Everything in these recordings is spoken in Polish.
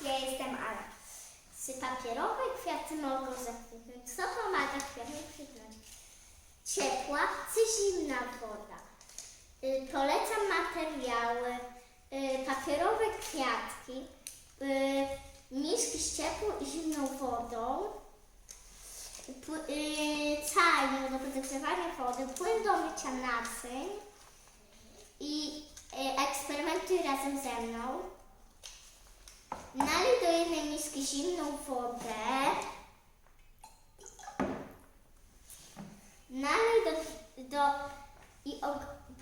ja jestem Ala. Czy papierowe kwiaty mogą zakwitnąć? Co pomaga kwiatom kwitnąć? Ciepła czy zimna woda? Y, polecam materiały. Y, papierowe kwiatki. Y, miski z ciepłą i zimną wodą. Pły- y, Czajnik do podgrzewania wody, płyn do mycia naczyń i y, eksperymentuj razem ze mną. Nalej do jednej miski zimną wodę. Nalej do, do i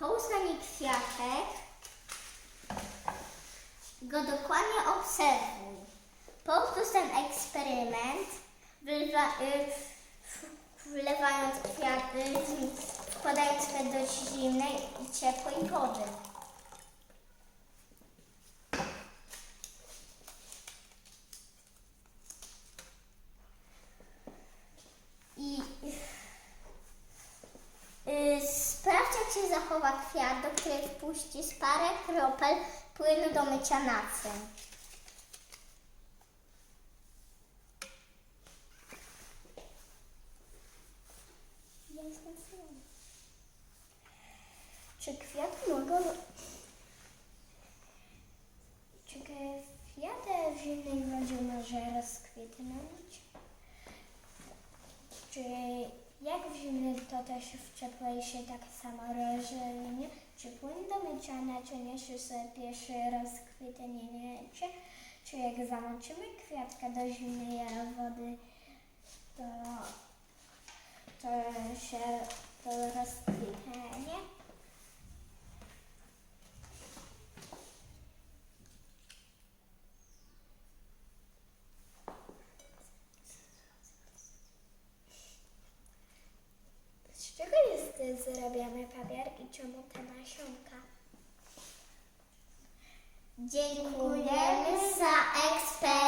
połóż na kwiatek. Go dokładnie obserwuj. Powtórz ten eksperyment, wlewa, y, wlewając kwiaty, wkładając kwiat do zimnej i ciepłej wody. I y, zachowa kwiat, do której wpuścisz parę kropel płynu do mycia sam. Czy kwiaty mogą... Czy kwiaty w zimnej wodzie może rozkwitnąć? Czy w to też w ciepłej się tak samo rozwinie? Czy płyn do mycia jeszcze sobie pierwszy rozkwitnienie? Czy, czy jak zamoczymy kwiatka do zimnej wody, to, to się to rozkwitnie? Wtedy zrobiamy papier i ciągną te nasionka. Dziękujemy za eksperyment.